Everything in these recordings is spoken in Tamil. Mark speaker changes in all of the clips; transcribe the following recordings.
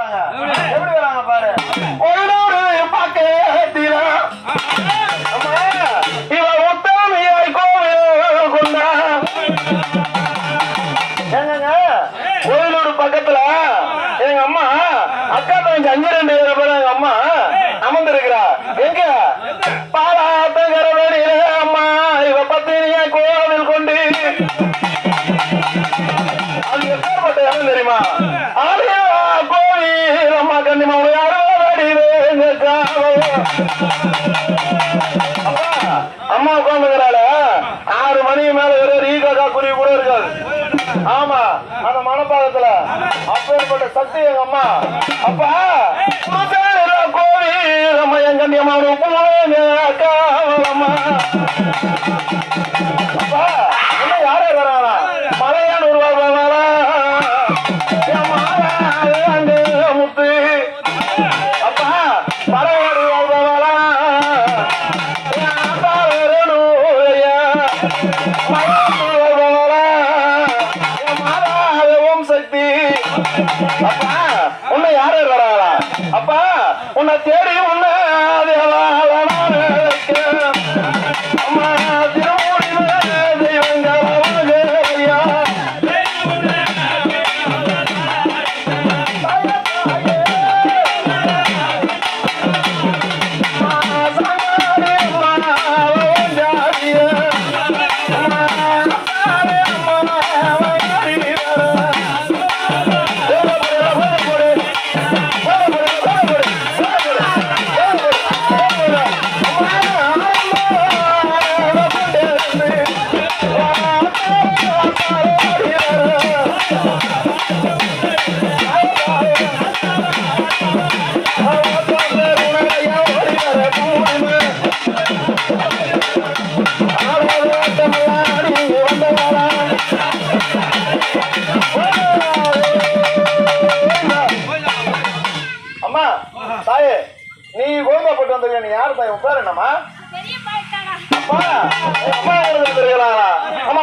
Speaker 1: எப்படி வராங்க பாரு? கோயிலூர் பக்கத்துல. எங்க அம்மா அக்கா தங்கச்சி அஞ்சு ரெண்டு பேரை எங்க அம்மா அமர்ந்திருக்கிறா. எங்க? பாலாத்தங்கர அம்மா உட்காந்துக்கிறாள ஆறு மணிக்கு மேல வெறும் ரீகாக்கா குருவி கூட இருக்காது. ஆமா அந்த மனப்பாகத்துல அப்பேற்பட்ட சக்தி எங்க அம்மா. அப்பா குருசேர கோவில் அம்மா என் கண்ணியம்மா அப்பா ஓம் சக்தி அப்பா உன்னை யாரே வராளா? அப்பா உன்னை தேடி உன்னை யாரு தாய்? உன் பேர் என்னம்மா அம்மா அம்மா தெரியுறாங்களா அம்மா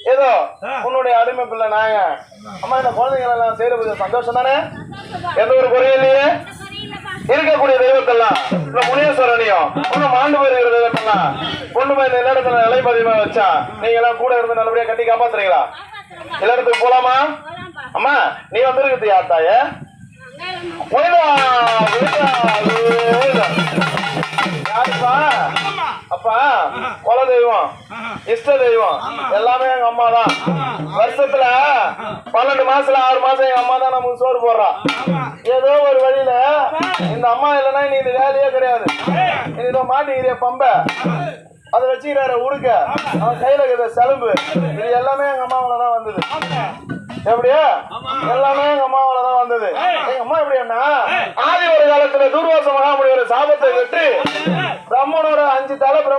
Speaker 1: ஏதோ உன்னுடைய அடிமை பிள்ளை நாங்க அம்மா இந்த குழந்தைங்க எல்லாம் செய்யறது சந்தோஷம் தானே? எந்த ஒரு குறையும் இல்லையே? இருக்கக்கூடிய தெய்வத்தெல்லாம் இந்த முனீஸ்வரனையும் இன்னும் மாண்டு போயிருக்கிற தெய்வத்தெல்லாம் கொண்டு போய் இந்த இடத்துல நிலைப்பதிமா வச்சா நீங்க எல்லாம் கூட இருந்து நல்லபடியா கட்டி காப்பாத்துறீங்களா? இடத்துக்கு போலாமா? அம்மா நீ வந்திருக்குது யார் தாயே
Speaker 2: அங்காளம்மா
Speaker 1: போயிடா யாருப்பா? அப்பா குல இஷ்ட தெய்வம். எல்லாமே எங்க அம்மா தான் வருஷத்துல பன்னெண்டு மாசத்துல ஆறு மாசம் எங்க அம்மா தான் நமக்கு சோறு போடுறா. ஏதோ ஒரு வழியில இந்த அம்மா இல்லைன்னா நீ இந்த வேலையே கிடையாது. இதை மாட்டிக்கிறிய பம்ப. அதை வச்சுக்கிறாரு உடுக்க. அவன் கையில இருக்கிற செலம்பு. இது எல்லாமே எங்க அம்மாவில தான் வந்தது எப்படியா? எல்லாமே எங்க அம்மாவில தான் வந்தது எங்க அம்மா எப்படின்னா ஆதி ஒரு காலத்துல தூர்வாச மகாமுனிவர் சாபத்தை விட்டு பிரம்மனோட அஞ்சு தலை பிரம்ம